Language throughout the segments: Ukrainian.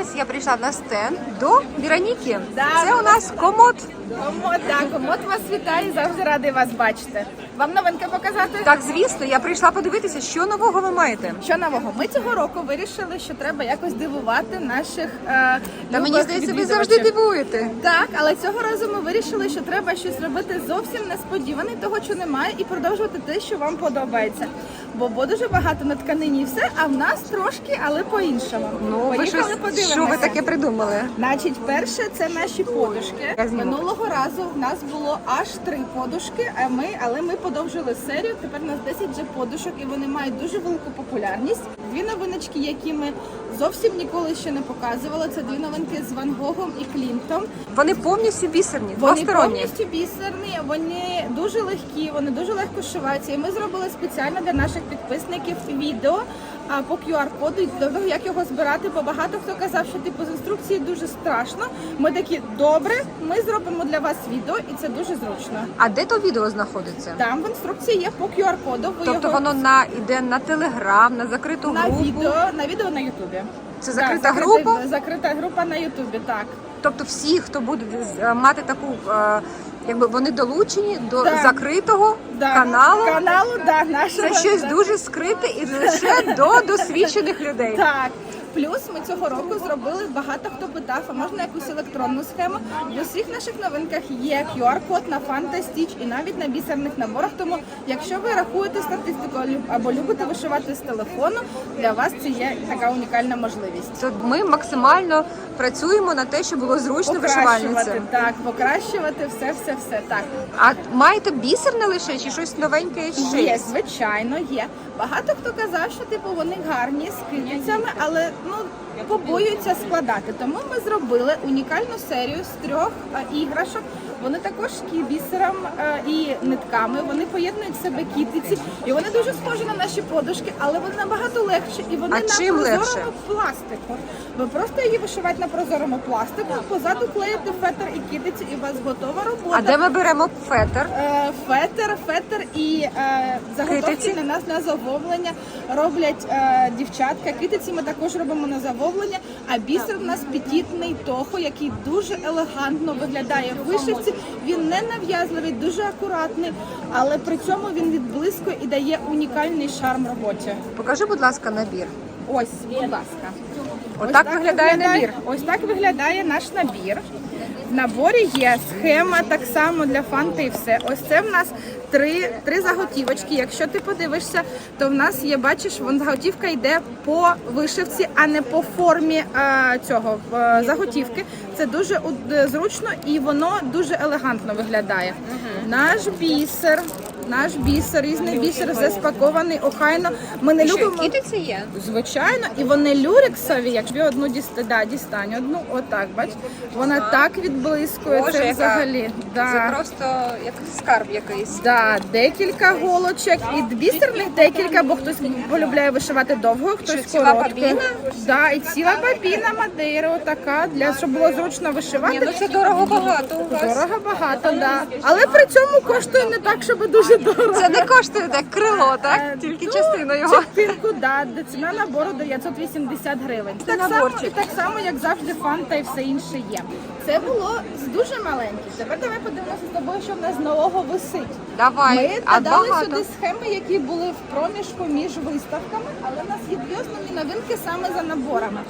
ось я прийшла на стенд до Вероніки. Да. Це у нас комод. Комод, так, комод вас вітає, завжди радий вас бачити. Вам новинки показати? Так, звісно, я прийшла подивитися, що нового ви маєте. Що нового? Ми цього року вирішили, що треба якось дивувати наших е, Та мені здається, ви завжди дивуєте. Так, але цього разу ми вирішили, що треба щось робити зовсім несподіване, того, що немає, і продовжувати те, що вам подобається. Бо бо дуже багато на тканині і все, а в нас трошки, але по-іншому. Ну, ви Поїхали, щось, подивимося. що ви таке придумали? Значить, перше це наші подушки. Я зніму. Минулого разу в нас було аж три подушки, а ми, але ми подовжили серію. Тепер у нас 10 же подушок, і вони мають дуже велику популярність. Дві новиночки, які ми зовсім ніколи ще не показували. Це дві новинки з Ван Гогом і Клінтом. Вони повністю бісерні, Вони двосторонні. повністю бісерні, вони дуже легкі, вони дуже легко шиваються. І ми зробили спеціально для наших підписників відео по QR-коду і до того, як його збирати, бо багато хто казав, що типу з інструкції дуже страшно. Ми такі добре, ми зробимо для вас відео, і це дуже зручно. А де то відео знаходиться? Там в інструкції є по QR-коду. Тобто його воно на іде на телеграм, на закриту на групу. відео на відео на Ютубі. Це закрита закрита- група? Закрита група на Ютубі, так. Тобто всі, хто буде мати таку, е, якби вони долучені до Да. закритого Да. каналу. Каналу, да, нашого. Це щось да. дуже скрите і лише до досвідчених людей. Так. Плюс ми цього року зробили багато хто питав, а можна якусь електронну схему. В усіх наших новинках є QR-код на Stitch і навіть на бісерних наборах. Тому, якщо ви рахуєте статистику або любите вишивати з телефону, для вас це є така унікальна можливість. Це ми максимально працюємо на те, щоб було зручно Покращувати, так, покращувати все, все, все. Так. А маєте бісерне лише чи щось новеньке ще? Є, звичайно, є. Багато хто казав, що типу вони гарні з китицями, але ну побоюються складати. Тому ми зробили унікальну серію з трьох е, іграшок. Вони також шкі бісером е, і нитками. Вони поєднують в себе кітиці, і вони дуже схожі на наші подушки, але вони набагато легші і вони А на чим прозорому легше? пластику. Ви просто її вишиваєте на прозорому пластику, позаду клеїте фетр і кітиці, і у вас готова робота. А де ми беремо фетр? Е, Фетер, фетер і е, заготовки Китиці? для нас на замовлення роблять дівчатка. Китиці ми також робимо на замовлення. А бісер у нас петітний тохо, який дуже елегантно виглядає в вишивці. Він не нав'язливий, дуже акуратний, але при цьому він відблизько і дає унікальний шарм роботі. Покажи, будь ласка, набір. Ось, будь ласка. Отак виглядає набір. Ось так виглядає наш набір. В наборі є схема так само для фанти і все. Ось це в нас три, три заготівочки. Якщо ти подивишся, то в нас є, бачиш, вон заготівка йде по вишивці, а не по формі е, цього е, заготівки. Це дуже зручно і воно дуже елегантно виглядає. Наш бісер. Наш бісер, різний бісер, все спакований охайно. Ми не любимо. китиці є? Звичайно, і вони люрексові, якщо одну діста, да, дістань, одну отак, бач, вона так відблискує, Боже, це яка- взагалі. Да. Це просто як скарб якийсь. Да, декілька голочок і бісерних декілька, бо хтось полюбляє вишивати довго, хтось ціла коротко. бабіна? Да, і ціла бабіна Мадейра, така, для щоб було зручно вишивати. Ні, ну це дорого багато у вас. Дорого багато, да. Але при цьому коштує не так, щоб дуже. Це не коштує так крило, Е, так? Тільки ну, частину його. Частинку, да, де ціна набору 980 гривень. Це Так само, наборчик. так само, як завжди, фанта і все інше є. Це було з дуже маленьких. Тепер давай подивимося з тобою, що в нас нового висить. Давай, Ми а додали багато. сюди схеми, які були в проміжку між виставками, але в нас є дві основні новинки саме за наборами.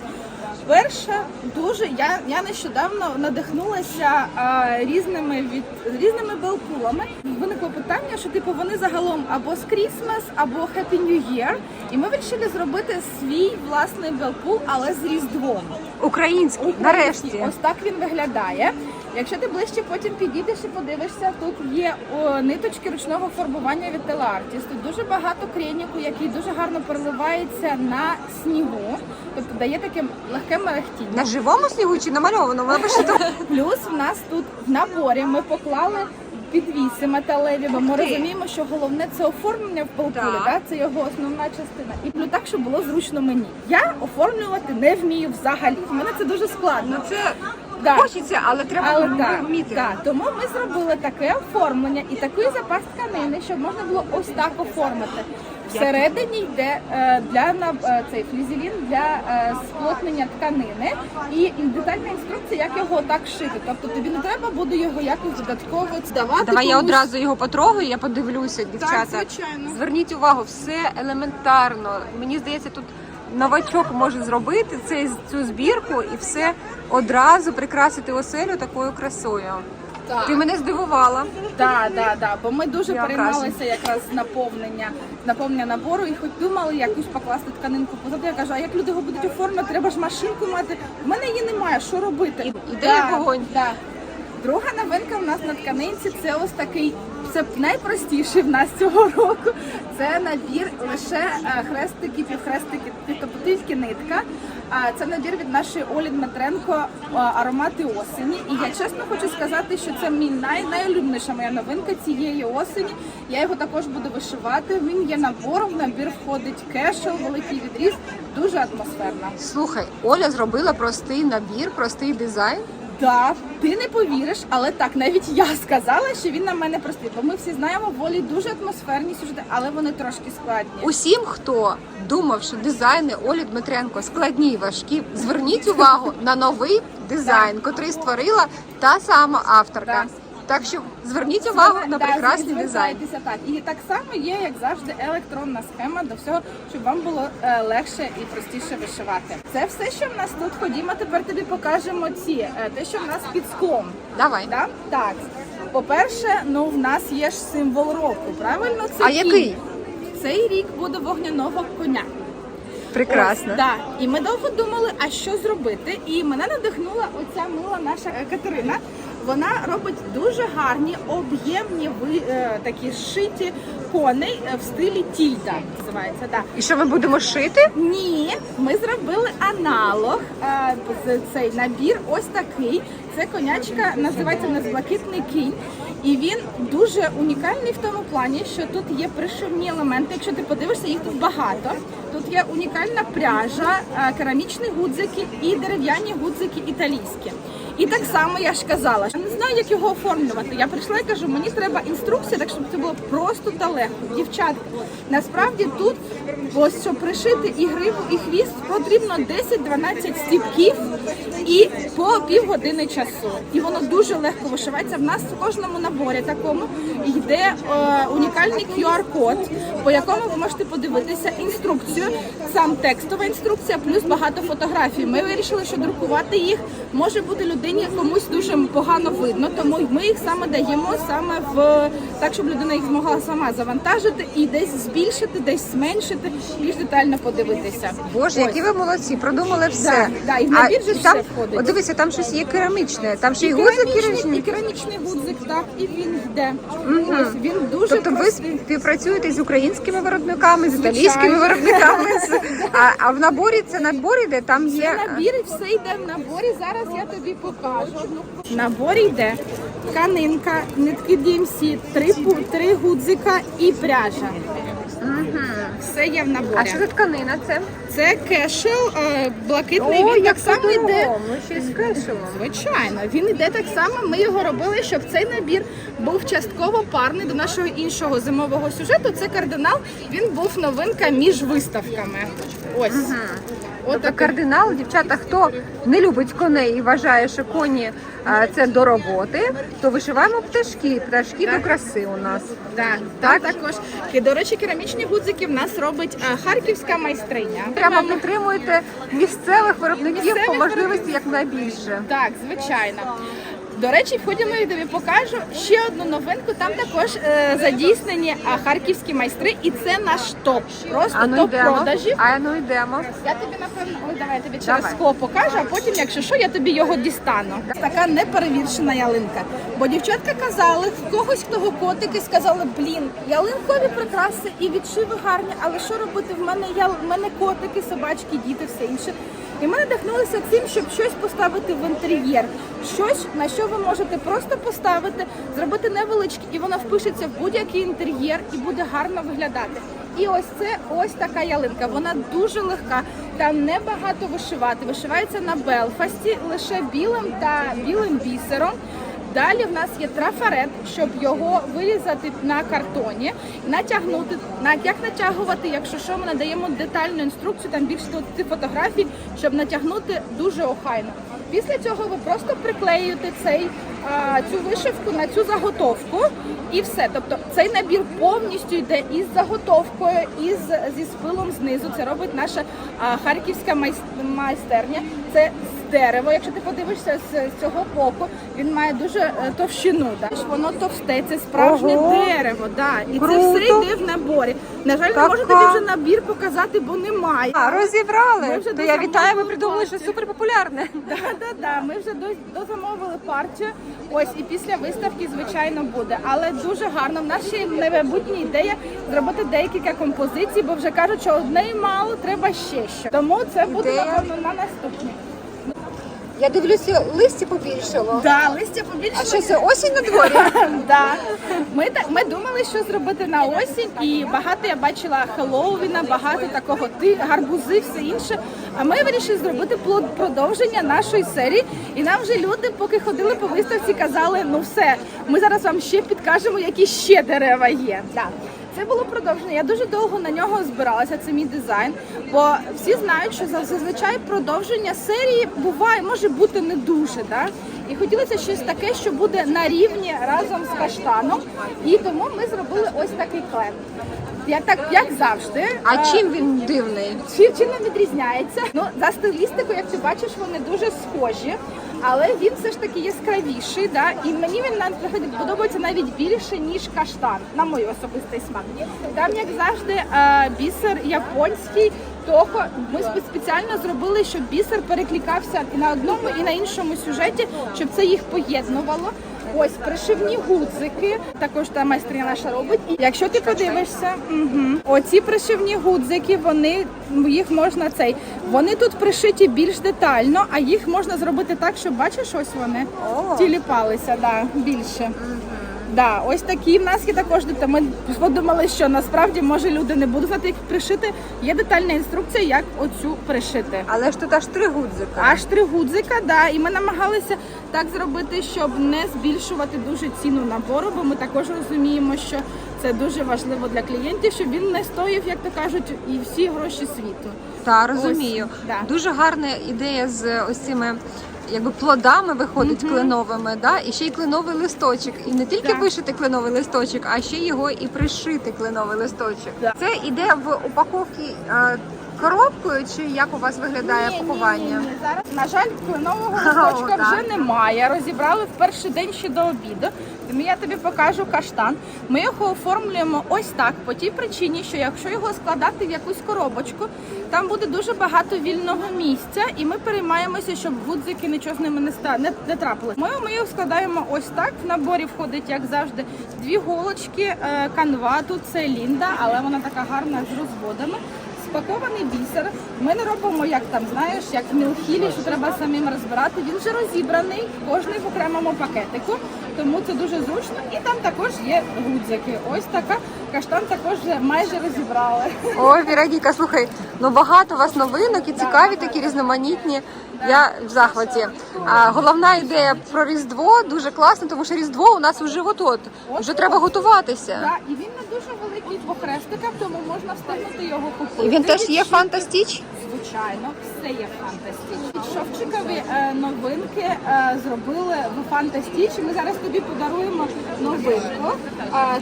Перша дуже я, я нещодавно надихнулася а, різними від різними белкулами. Виникло питання, що типу вони загалом або з Christmas, або Happy New Year. І ми вирішили зробити свій власний белпул, але з Різдвом. Український, нарешті. Ось так він виглядає. Якщо ти ближче потім підійдеш і подивишся, тут є о, ниточки ручного фарбування від Телартіс. Тут дуже багато креніку, який дуже гарно переливається на снігу, тобто дає таке легке мерехтіння. На живому снігу чи намальованому? Плюс в нас тут в наборі ми поклали підвіси металеві, бо ми розуміємо, що головне це оформлення в полкулі, да? це його основна частина. І плюс так, щоб було зручно мені. Я оформлювати не вмію взагалі. В мене це дуже складно. Ну це Да. хочеться, але треба Але так, вміти. так, тому ми зробили таке оформлення і такий запас тканини, щоб можна було ось так оформити. Всередині йде е, для на е, цей флізелін для е, сплотнення тканини і, і детальна інструкція, як його так шити. Тобто тобі не треба буде його якось додатково здавати. Давай я комусь. одразу його потрогаю, я подивлюся, дівчата. звичайно. Зверніть увагу, все елементарно. Мені здається, тут новачок може зробити цей, цю збірку і все одразу прикрасити оселю такою красою. Так. Ти мене здивувала. Так, так, так. Бо ми дуже Я переймалися якраз наповнення, наповнення набору і хоч думали якусь покласти тканинку позаду. Я кажу, а як люди його будуть оформити, треба ж машинку мати. В мене її немає, що робити? ідея Да, вогонь. да. Друга новинка в нас на тканинці це ось такий. Це найпростіший в нас цього року. Це набір лише е, хрестики, півхрестики, тільки нитка. Це набір від нашої Олі Дмитренко е, аромати осені. І я чесно хочу сказати, що це мій най найулюбленіша моя новинка цієї осені. Я його також буду вишивати. Він є набором. В набір входить кешел, великий відріз, дуже атмосферно. Слухай, Оля зробила простий набір, простий дизайн. Так, ти не повіриш, але так, навіть я сказала, що він на мене простий. Бо ми всі знаємо, волі дуже атмосферні сюжети, але вони трошки складні. Усім, хто думав, що дизайни Олі Дмитренко складні і важкі, зверніть увагу на новий дизайн, котрий створила та сама авторка. Так. Так що зверніть увагу на Да, прекрасний дизайн. так. І так само є, як завжди, електронна схема до всього, щоб вам було е, легше і простіше вишивати. Це все, що в нас тут. Ходімо, тепер тобі покажемо ці е, те, що в нас під склом. Давай. Да? Так. По-перше, ну в нас є ж символ року, правильно? Це А який? Цей рік буде вогняного коня. Прекрасно. Ось, да. І ми довго думали, а що зробити. І мене надихнула оця мила наша Катерина. Вона робить дуже гарні об'ємні е, такі зшиті коней е, в стилі тільда. Називається да. І що ми будемо шити? Ні, ми зробили аналог. е, Цей набір ось такий. Це конячка, називається у нас блакитний кінь. І він дуже унікальний в тому плані, що тут є пришивні елементи. Якщо ти подивишся, їх тут багато. Тут є унікальна пряжа, керамічні гудзики і дерев'яні гудзики італійські. І так само я ж казала, я не знаю, як його оформлювати. Я прийшла і кажу, мені треба інструкція, так щоб це було просто та легко. Дівчатка, насправді тут, ось щоб пришити і гриву, і хвіст, потрібно 10-12 стіпків і по півгодини часу. І воно дуже легко вишивається. В нас в кожному наборі такому йде е, унікальний QR-код, по якому ви можете подивитися інструкцію, сам текстова інструкція, плюс багато фотографій. Ми вирішили, що друкувати їх може бути людині комусь дуже погано видно, тому ми їх саме даємо саме в так, щоб людина їх змогла сама завантажити і десь збільшити, десь зменшити, більш детально подивитися. Боже, Ось. які ви молодці, продумали все. Да, да, і в набір же і там, все входить. От дивися, там щось є керамічне, там ще й І гудзик керамічний, і керамічний. керамічний гудзик, так, і він йде. Ось, він дуже Тобто ви простий. співпрацюєте з українськими виробниками, з Звичайно. італійськими виробниками. з- А, а в наборі це набор іде, там Це є. набір і все йде в наборі. Зараз я тобі покажу. В наборі йде тканинка, нитки DMC, три, три гудзика і пряжа. Все є в наборі. А що за тканина це? Це кешел, е, блакитний. він так само йде. Ну ще з кешелом. Звичайно, він іде так само. Ми його робили, щоб цей набір був частково парний до нашого іншого зимового сюжету. Це кардинал. Він був новинка між виставками. Ось. От Тобто такий. кардинал, дівчата, хто не любить коней і вважає, що коні а, це до роботи, то вишиваємо пташки. Пташки до краси у нас. Так, так, також. До речі, керамічні гудзики в нас робить е, харківська майстриня. Прямо підтримуєте місцевих виробників Місцевих по можливості якнайбільше. Так, звичайно. До речі, в ході я тобі покажу ще одну новинку. Там також е, задійснені а, харківські майстри, і це наш топ. Просто А ну топ йдемо. продажів. А ну йдемо. Я тобі напевно, ой, давай я тобі через Давай. скло покажу, а потім, якщо що, я тобі його дістану. Така неперевіршена ялинка. Бо дівчатка казали, в когось хто котики сказали, блін, ялинкові прикраси і відшиви гарні, але що робити? В мене я в мене котики, собачки, діти, все інше. І ми надихнулися цим, щоб щось поставити в інтер'єр. Щось, на що ви можете просто поставити, зробити невеличке, і воно впишеться в будь-який інтер'єр і буде гарно виглядати. І ось це ось така ялинка. Вона дуже легка. Там небагато вишивати. Вишивається на Белфасті лише білим та білим бісером. Далі в нас є трафарет, щоб його вирізати на картоні, натягнути. На як натягувати, якщо що, ми надаємо детальну інструкцію, там більше 20 фотографій, щоб натягнути дуже охайно. Після цього ви просто приклеюєте цей а, цю вишивку на цю заготовку і все. Тобто цей набір повністю йде із заготовкою, із зі спилом знизу. Це робить наша а, харківська майс- майстерня. Це з дерева. Якщо ти подивишся з, цього боку, він має дуже е, товщину. Да? Воно товсте, це справжнє Ого. дерево. Да. І Круто. це все йде в наборі. На жаль, не можу тобі вже набір показати, бо немає. А, розібрали. Ми вже То я вітаю, ви дозамовили придумали щось партію. супер популярне. Да, да, да. Ми вже до- дозамовили партію. Ось і після виставки, звичайно, буде. Але дуже гарно. В нас ще є майбутня ідея зробити декілька композицій, бо вже кажуть, що одне мало, треба ще що. Тому це буде Ідея. напевно на наступний. Я дивлюся, листя побільшало. Да, листя побільше. А що це осінь на дворі? Да. Ми так ми думали, що зробити на осінь, і багато я бачила Хеллоуіна, багато такого ти гарбузи, все інше. А ми вирішили зробити продовження нашої серії. І нам вже люди, поки ходили по виставці, казали: ну все, ми зараз вам ще підкажемо, які ще дерева є. Да. Це було продовження. Я дуже довго на нього збиралася. Це мій дизайн. Бо всі знають, що зазвичай продовження серії буває, може бути не дуже. Да? І хотілося щось таке, що буде на рівні разом з каштаном. І тому ми зробили ось такий клен. Я так, як завжди. А чим він дивний? чи, чим він відрізняється? Ну, за стилістикою, як ти бачиш, вони дуже схожі, але він все ж таки яскравіший. Да? І мені він навіть подобається навіть більше, ніж каштан, на мій особистий смак. Там, як завжди, е, бісер японський. Того ми спеціально зробили, щоб бісер перекликався і на одному, і на іншому сюжеті, щоб це їх поєднувало. Ось пришивні гудзики, також та майстриня наша робить. І якщо ти подивишся, угу, оці пришивні гудзики, вони їх можна цей. Вони тут пришиті більш детально, а їх можна зробити так, щоб бачиш, ось вони тіліпалися, да, більше. Да, ось такі в нас є також дета- Ми подумали, що насправді може люди не будуть знати, як пришити. Є детальна інструкція, як оцю пришити. Але ж тут аж три гудзика. Аж три гудзика, да. І ми намагалися так зробити, щоб не збільшувати дуже ціну набору, бо ми також розуміємо, що це дуже важливо для клієнтів, щоб він не стоїв, як то кажуть, і всі гроші світу. Та розумію. Ось, да. Дуже гарна ідея з ось цими. Якби плодами виходить кленовими, да? і ще й кленовий листочок. І не тільки Да. вишити кленовий листочок, а ще його і пришити кленовий листочок. Да. Це іде в упаковці е, коробкою, чи як у вас виглядає пакування? Ні, ні, зараз, на жаль, кленового О, листочка так. вже немає. Розібрали в перший день ще до обіду. Тому я тобі покажу каштан. Ми його оформлюємо ось так, по тій причині, що якщо його складати в якусь коробочку, там буде дуже багато вільного місця, і ми переймаємося, щоб гудзики нічого з ними не ста не, не трапилось. Ми, ми його складаємо ось так. В наборі входить, як завжди, дві голочки, е, канва. Тут це лінда, але вона така гарна з розводами. Спакований бісер. Ми не робимо, як там знаєш, як в мілхілі, що треба самим розбирати. Він вже розібраний, кожний в окремому пакетику, тому це дуже зручно. І там також є гудзики. Ось така каштан також вже майже розібрали. Ой, Вірадіка, слухай, ну багато у вас новинок і цікаві такі різноманітні. Я в захваті. А головна ідея про Різдво дуже класна, тому що Різдво у нас вже от-от. Вже треба готуватися. І він не дуже великий по тому можна встигнути його купити. І він теж є фантастіч. Звичайно, все є фантастич. Шовчикові е, новинки е, зробили в фантастіч. Ми зараз тобі подаруємо новинку.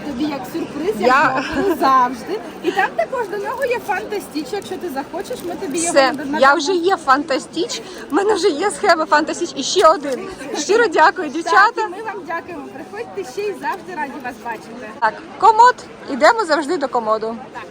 тобі як сюрприз, як Я- завжди. І там також до нього є фантастіч. Якщо ти захочеш, ми тобі його Все, надамо. я вже є фантастіч. У мене вже є схема фантастіч і ще один. Щиро дякую, Так, дівчата. і ми вам дякуємо. Приходьте ще й завжди раді вас бачити. Так, комод. Ідемо завжди до комоду. Так.